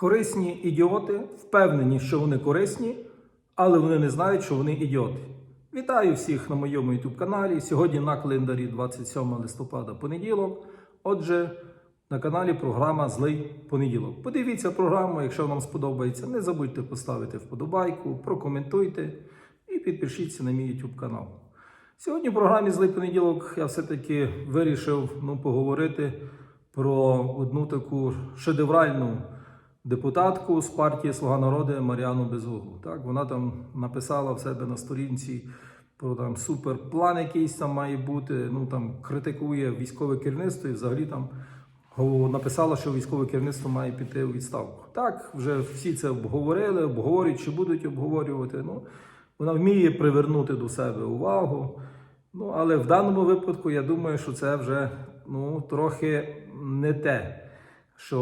Корисні ідіоти впевнені, що вони корисні, але вони не знають, що вони ідіоти. Вітаю всіх на моєму YouTube каналі. Сьогодні на календарі 27 листопада понеділок. Отже, на каналі програма Злий понеділок. Подивіться програму, якщо вам сподобається. Не забудьте поставити вподобайку, прокоментуйте і підпишіться на мій YouTube канал. Сьогодні в програмі Злий понеділок я все-таки вирішив ну, поговорити про одну таку шедевральну депутатку з партії Слуга народу Маріану Безуглу. Так, вона там написала в себе на сторінці про там суперплан, якийсь там має бути. Ну там критикує військове керівництво і взагалі там написала, що військове керівництво має піти у відставку. Так, вже всі це обговорили, обговорюють чи будуть обговорювати. Ну, вона вміє привернути до себе увагу. Ну, але в даному випадку я думаю, що це вже ну, трохи не те, що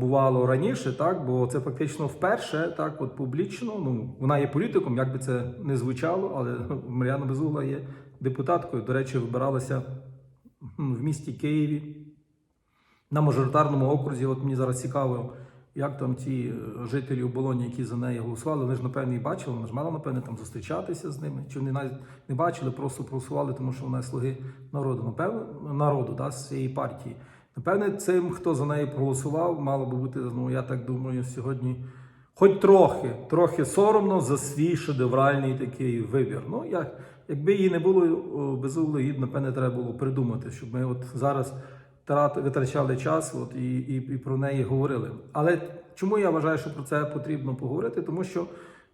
бувало раніше, так, бо це фактично вперше, так, от публічно. Ну, вона є політиком, як би це не звучало, але Мар'яна Безугла є депутаткою. До речі, вибиралася в місті Києві на мажоритарному окрузі. От мені зараз цікаво, як там ті е, жителі оболоні, які за неї голосували, вони ж напевне і бачили, вони ж мали напевне там зустрічатися з ними. Чи вони навіть не бачили, просто проголосували, тому що вона слуги народу, напевно, народу, да, з цієї партії. Напевне, цим, хто за неї проголосував, мало би бути, ну я так думаю, сьогодні. Хоч трохи, трохи соромно за свій шедевральний такий вибір. Ну, я, якби її не було о, її, напевне, треба було придумати, щоб ми от зараз витрачали час от, і, і, і про неї говорили. Але чому я вважаю, що про це потрібно поговорити? Тому що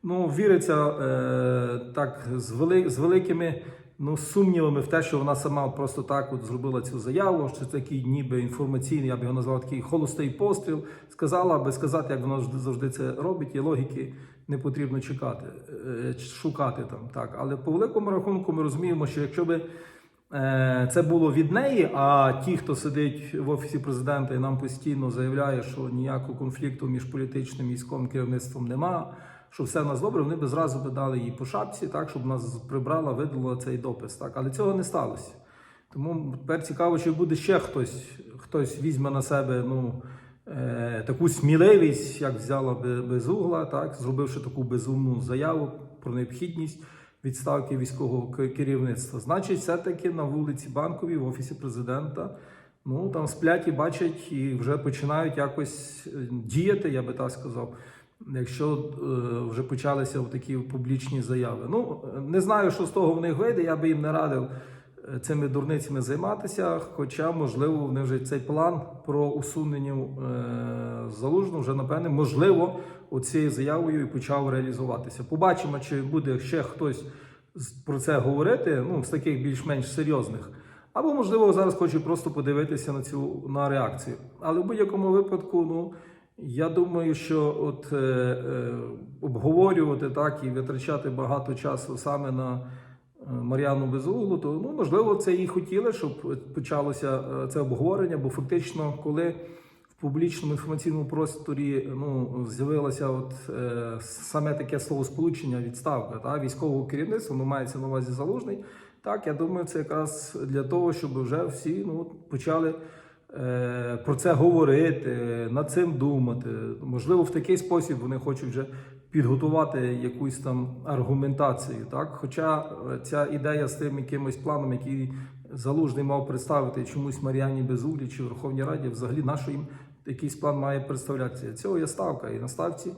ну, віриться е, так з, вели, з великими ну, сумнівами в те, що вона сама просто так от зробила цю заяву, що це такий ніби інформаційний, я б його назвав такий холостий постріл. Сказала, аби сказати, як вона завжди- це робить, і логіки не потрібно чекати, е, шукати там. Так. Але по великому рахунку ми розуміємо, що якщо би е, це було від неї, а ті, хто сидить в офісі президента і нам постійно заявляє, що ніякого конфлікту між політичним і військовим керівництвом нема, що все в нас добре, вони би зразу би дали їй по шапці, так, щоб нас прибрала, видала цей допис. Так. Але цього не сталося. Тому тепер цікаво, чи буде ще хтось, хтось візьме на себе ну, е, таку сміливість, як взяла би безугла, так, зробивши таку безумну заяву про необхідність відставки військового керівництва. Значить, все-таки на вулиці Банковій, в офісі президента, ну там сплять і бачать і вже починають якось е, діяти, я би так сказав. Якщо е, вже почалися такі публічні заяви. Ну не знаю, що з того в них вийде. Я би їм не радив е, цими дурницями займатися. Хоча, можливо, вони вже цей план про усунення е, залужного вже напевне, можливо, оцією заявою і почав реалізуватися. Побачимо, чи буде ще хтось про це говорити. Ну з таких більш-менш серйозних. Або, можливо, зараз хочу просто подивитися на цю на реакцію. Але в будь-якому випадку, ну я думаю, що от е, е, обговорювати так і витрачати багато часу саме на е, Мар'яну Безуглу, то ну можливо це і хотіли, щоб почалося е, це обговорення, бо фактично, коли в публічному інформаційному просторі ну з'явилося от е, саме таке словосполучення відставка та військового керівництва, ну мається на увазі залужний. Так, я думаю, це якраз для того, щоб вже всі ну почали про це говорити, над цим думати. Можливо, в такий спосіб вони хочуть вже підготувати якусь там аргументацію. Так? Хоча е, ця ідея з тим якимось планом, який залужний мав представити чомусь Мар'яні Безуглі чи Верховній Раді, взагалі на що їм якийсь план має представлятися. Цього є ставка. І на ставці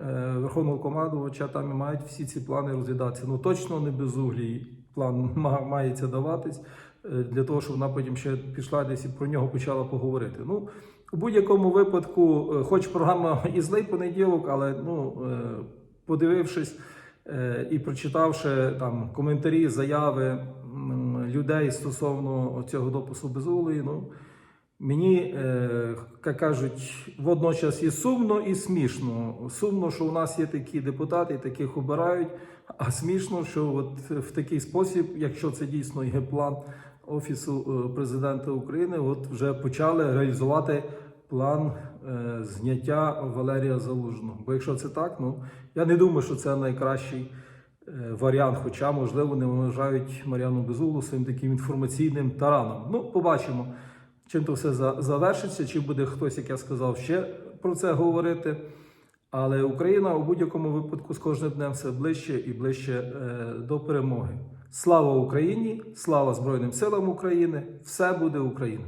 е, Верховного командувача там і мають всі ці плани розглядатися. Ну точно не безуглій план мається даватись е, для того, щоб вона потім ще пішла десь і про нього почала поговорити. Ну, у будь-якому випадку, е, хоч програма і злий понеділок, але ну, е, подивившись е, і прочитавши там коментарі, заяви людей стосовно цього допису безулої, ну. Мені, е, як кажуть, водночас і сумно, і смішно. Сумно, що у нас є такі депутати, таких обирають. А смішно, що от в такий спосіб, якщо це дійсно є план Офісу е, президента України, от вже почали реалізувати план е, зняття Валерія Залужного. Бо якщо це так, ну я не думаю, що це найкращий е, варіант. Хоча, можливо, не вважають Мар'яну Безуглу своїм таким інформаційним тараном. Ну, побачимо чим то все завершиться, чи буде хтось, як я сказав, ще про це говорити. Але Україна у будь-якому випадку з кожним днем все ближче і ближче е, до перемоги. Слава Україні! Слава Збройним силам України! Все буде Україна!